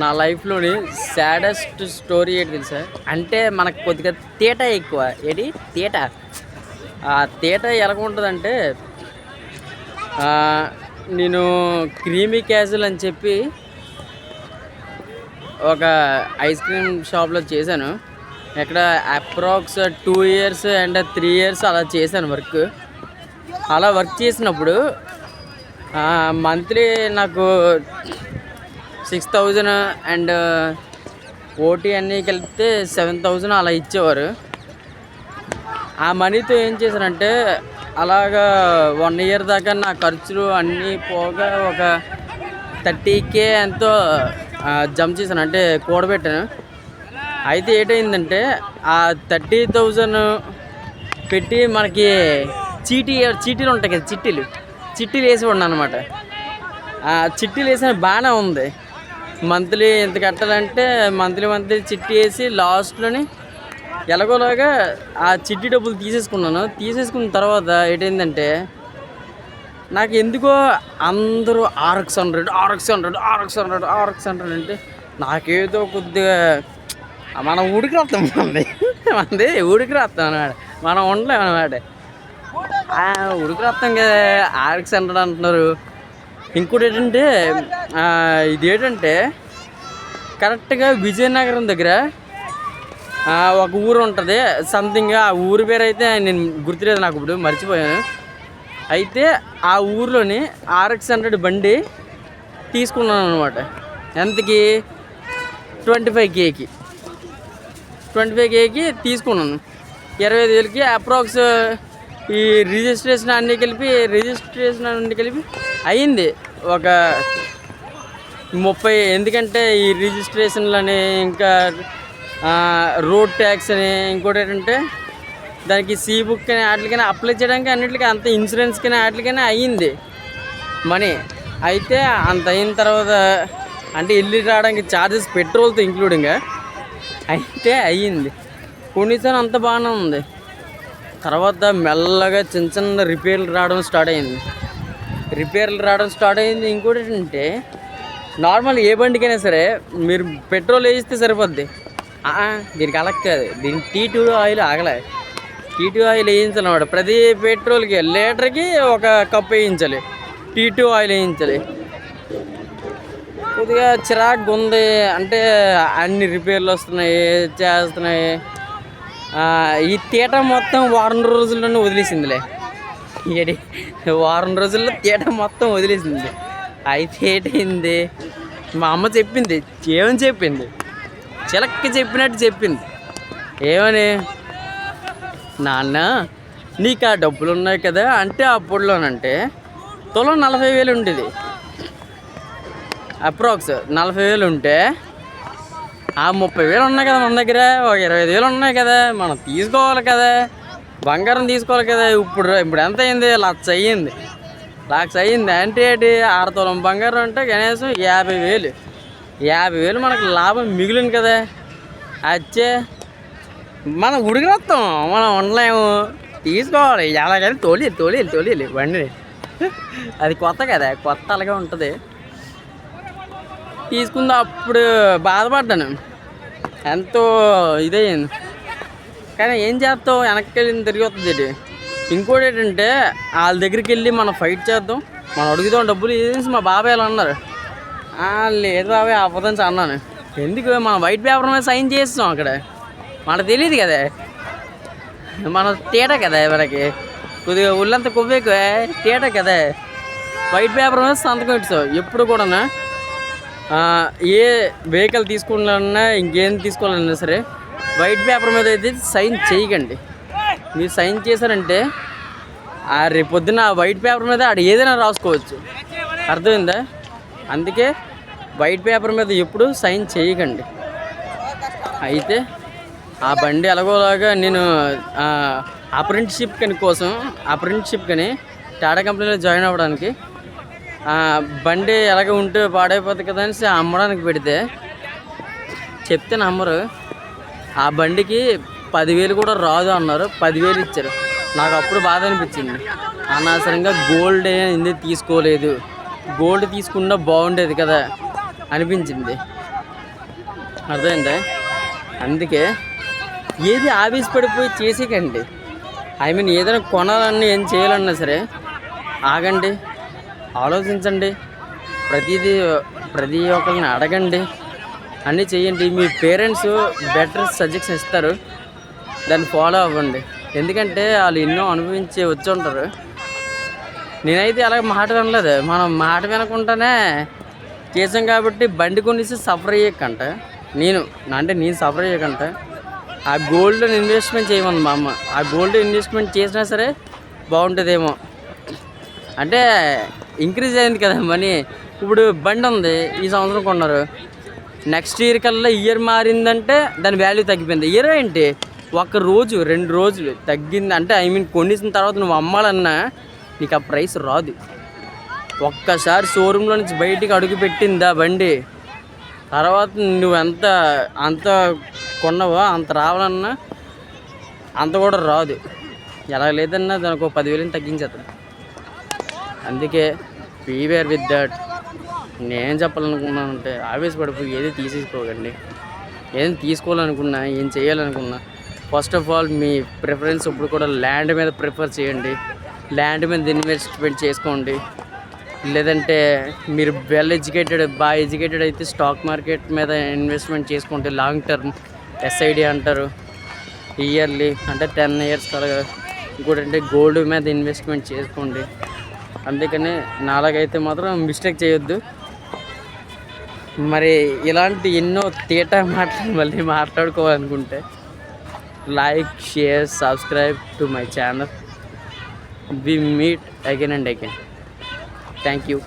నా లైఫ్లోని saddest story ఏంటి తెలుసా? అంటే మనకు కొద్దిగా తేట ఎక్కువ. ఏంటి తేట ఆ తేట ఎలా ఉంటుందంటే నేను క్రీమీ క్యాజువల్ అని చెప్పి ఒక ఐస్ క్రీమ్ షాప్లో చేశాను. ఎక్కడ approx two years and three years అలా చేశాను వర్క్. అలా వర్క్ చేసినప్పుడు మంత్లీ నాకు సిక్స్ థౌజండ్ అండ్ ఓటీ అన్నీ కలిపితే సెవెన్ థౌజండ్ అలా ఇచ్చేవారు. ఆ మనీతో ఏం చేశానంటే అలాగా వన్ ఇయర్ దాకా నా ఖర్చులు అన్నీ పోగా ఒక థర్టీ కే ఎంతో జంప్ చేశాను అంటే కూడబెట్టాను. అయితే ఏటైందంటే ఆ థర్టీ థౌజండ్ పెట్టి మనకి చీటీ చీటీలు ఉంటాయి కదా చిట్టీలు చిట్టీలు వేసి ఉన్నాను అనమాట ఆ చిట్టీలు వేసిన బాగానే ఉంది. మంత్లీ ఎంత కట్టాలంటే మంత్లీ మంత్లీ చిట్టి వేసి లాస్ట్లోని ఎలాగోలాగా ఆ చిట్టి డబ్బులు తీసేసుకున్నాను. తీసేసుకున్న తర్వాత ఏంటంటే నాకు ఎందుకో అందరూ RX hundred RX hundred RX hundred RX hundred అంటే నాకేదో కొద్దిగా మనం ఊడికి రాస్తాం మనది. మనది ఉడికి రాస్తాం అన్నమాట. మనం ఉండలేం అన్నమాట. ఉడికి రాస్తాం కదా ఆర్ఎక్స్ హండ్రెడ్ అంటున్నారు. ఇంకోటి ఏంటంటే ఇది ఏంటంటే కరెక్ట్గా విజయనగరం దగ్గర ఒక ఊరు ఉంటుంది. సంథింగ్ ఆ ఊరి పేరు అయితే నేను గుర్తులేదు నాకు ఇప్పుడు మర్చిపోయాను. అయితే ఆ ఊర్లోని ఆర్ఎక్స్ హండ్రెడ్ బండి తీసుకున్నాను అనమాట ఎంతకి? ట్వంటీ ఫైవ్ కేకి. ట్వంటీ ఫైవ్ కేకి తీసుకున్నాను. ఇరవై ఐదు వేలకి అప్రాక్స్ ఈ రిజిస్ట్రేషన్ అన్నీ కలిపి రిజిస్ట్రేషన్ అన్నీ కలిపి అయింది. ఒక ముప్పై ఎందుకంటే ఈ రిజిస్ట్రేషన్లని ఇంకా రోడ్ ట్యాక్స్ అని ఇంకోటి ఏంటంటే దానికి సీ బుక్ అని వాటికైనా అప్లై చేయడానికి అన్నిటికీ అంత ఇన్సూరెన్స్కైనా వాటికైనా అయ్యింది మనీ. అయితే అంత అయిన తర్వాత అంటే ఇల్లు రావడానికి ఛార్జెస్ పెట్రోల్తో ఇంక్లూడింగ్. అయితే అయ్యింది. కొన్నిసార్లు అంత బాగానే ఉంది. తర్వాత మెల్లగా చిన్న చిన్న రిపేర్లు రావడం స్టార్ట్ అయింది రిపేర్లు రావడం స్టార్ట్ అయింది ఇంకోటి ఏంటంటే నార్మల్ ఏ బండికైనా సరే మీరు పెట్రోల్ వేయిస్తే సరిపోద్ది. దీనికి అలక్కదు దీని టీ టూ ఆయిల్ ఆగలే. టీ టూ ఆయిల్ వేయించాలన్నమాట ప్రతి పెట్రోల్కి లీటర్కి ఒక కప్ వేయించాలి. టీ టూ ఆయిల్ వేయించాలి. కొద్దిగా చిరాకు ఉంది. అంటే అన్ని రిపేర్లు వస్తున్నాయి చేస్తున్నాయి. ఈ తీట మొత్తం వారం రోజుల్లోనే వదిలేసిందిలే. ఏడి వారం రోజుల్లో తీట మొత్తం వదిలేసింది. అయిపోయింది మా అమ్మ చెప్పింది ఏమని చెప్పింది? చిలక్కి చెప్పినట్టు చెప్పింది. ఏమని? నాన్న నీకు ఆ డబ్బులు ఉన్నాయి కదా అంటే అప్పుడులోనంటే తులం నలభై వేలు ఉండేది. అప్రాక్స్ నలభై వేలు ఉంటే ఆ ముప్పై వేలు ఉన్నాయి కదా మన దగ్గర ఒక ఇరవై ఐదు వేలు ఉన్నాయి కదా మనం తీసుకోవాలి కదా బంగారం తీసుకోవాలి కదా ఇప్పుడు ఇప్పుడు ఎంత అయింది? లచ్చ అయ్యింది లక్ష అయ్యింది అంటే ఏంటి? ఆరుతోలం బంగారం అంటే కనీసం యాభై వేలు. యాభై వేలు మనకు లాభం మిగిలింది కదా. అచ్చే. మనం ఉడికినొస్తాం మనం ఉండలేము. తీసుకోవాలి. ఎలాగైనా తోలి తోలి తోలి. బండి. అది కొత్త కదా. కొత్త అలాగే ఉంటుంది. తీసుకుందా. అప్పుడు బాధపడ్డాను. ఎంతో ఇదయ్యింది కానీ ఏం చేస్తావు? వెనక్కి వెళ్ళింది తిరిగి వస్తుంది ఇంకోటి ఏంటంటే వాళ్ళ దగ్గరికి వెళ్ళి మనం ఫైట్ చేద్దాం. మనం అడుగుదాం డబ్బులు. ఏదేసి మా బాబాయ్ వాళ్ళు అన్నారు. లేదు బాబాయ్ అవ్వదని అన్నాను ఎందుకు? మనం వైట్ పేపర్ మీద సైన్ చేస్తాం అక్కడ. మనకు తెలియదు కదా. మన తేట కదా మనకి కొద్దిగా ఒళ్ళంతా కొవ్వేకు. తేట కదా. వైట్ పేపర్ మీద సంతకం ఇచ్చావు ఎప్పుడు కూడా ఏ వెహికల్ తీసుకున్నా ఇంకేం తీసుకోవాలన్నా సరే వైట్ పేపర్ మీద అయితే సైన్ చేయకండి. మీరు సైన్ చేశారంటే ఆ రేపు పొద్దున్న ఆ వైట్ పేపర్ మీద ఆడ ఏదైనా రాసుకోవచ్చు. అర్థమైందా? అందుకే వైట్ పేపర్ మీద ఎప్పుడు సైన్ చేయకండి. అయితే ఆ బండి ఎలాగోలాగా నేను అప్రెంటిషిప్ కని కోసం అప్రెంటిషిప్ కని టాటా కంపెనీలో జాయిన్ అవ్వడానికి బండి ఎలాగ ఉంటే పాడైపోతుంది కదా అనేసి అమ్మడానికి పెడితే చెప్తే నమ్మరు ఆ బండికి పదివేలు కూడా రాదు అన్నారు. పదివేలు ఇచ్చారు. నాకు అప్పుడు బాధ అనిపించింది. అనవసరంగా గోల్డ్ ఎందుకు తీసుకోలేదు? గోల్డ్ తీసుకున్నా బాగుండేది కదా అనిపించింది. అర్థమైందా? అందుకే ఏది ఆవేశపడిపోయి చేసేకండి. ఐ మీన్ ఏదైనా కొనాలన్నా ఏం చేయాలన్నా సరే ఆగండి. ఆలోచించండి. ప్రతిదీ ప్రతి ఒక్కరిని అడగండి. అన్నీ చేయండి. మీ పేరెంట్స్ బెటర్ సజెషన్ ఇస్తారు. దాన్ని ఫాలో అవ్వండి. ఎందుకంటే వాళ్ళు ఎన్నో అనుభవించి వచ్చి ఉంటారు. నేనైతే అలా మాట వినలేదు. మనం మాట వినకుండానే చేసాం కాబట్టి బండి కొనేసి సఫర్ అయ్యకంట. నేను అంటే నేను సఫర్ అయ్యకంట. ఆ గోల్డ్ ఇన్వెస్ట్మెంట్ చేయమంది మా అమ్మ. ఆ గోల్డ్ ఇన్వెస్ట్మెంట్ చేసినా సరే బాగుంటుందేమో. అంటే ఇంక్రీజ్ అయింది కదా మనీ. ఇప్పుడు బండి ఉంది ఈ సంవత్సరం కొన్నారు. నెక్స్ట్ ఇయర్ కల్లా ఇయర్ మారిందంటే దాని వాల్యూ తగ్గిపోయింది. ఇయర్ ఏంటి? ఒక రోజు రెండు రోజులు తగ్గింది. అంటే ఐ మీన్ కొనేసిన తర్వాత నువ్వు అమ్మాలన్నా నీకు ఆ ప్రైస్ రాదు. ఒక్కసారి షోరూంలో నుంచి బయటికి అడుగు పెట్టిందా బండి? తర్వాత నువ్వు ఎంత అంత కొన్నావో అంత రావాలన్నా అంత కూడా రాదు. ఎలా లేదన్నా దానికి ఒక పదివేలని తగ్గించేస్తాను అందుకే బీవేర్ విత్ దట్ నేను చెప్పాలనుకున్నానంటే ఆవేశపడిపోయి ఏది తీసేసుకోకండి. ఏం తీసుకోవాలనుకున్నా ఏం చేయాలనుకున్నా ఫస్ట్ ఆఫ్ ఆల్ మీ ప్రిఫరెన్స్ ఇప్పుడు కూడా ల్యాండ్ మీద ప్రిఫర్ చేయండి. ల్యాండ్ మీద ఇన్వెస్ట్మెంట్ చేసుకోండి. లేదంటే మీరు వెల్ ఎడ్యుకేటెడ్ బాగా ఎడ్యుకేటెడ్ అయితే స్టాక్ మార్కెట్ మీద ఇన్వెస్ట్మెంట్ చేసుకుంటే లాంగ్ టర్మ్ ఎస్ఐడి అంటారు. ఇయర్లీ అంటే టెన్ ఇయర్స్ అలాగా ఇంకోటంటే గోల్డ్ మీద ఇన్వెస్ట్మెంట్ చేసుకోండి. అందుకని నాలాగైతే మాత్రం మిస్టేక్ చేయొద్దు. మరి ఇలాంటి ఎన్నో తీట మాటలు మళ్ళీ మాట్లాడుకోవాలనుకుంటే like share subscribe to my channel. We meet again and again. Thank you.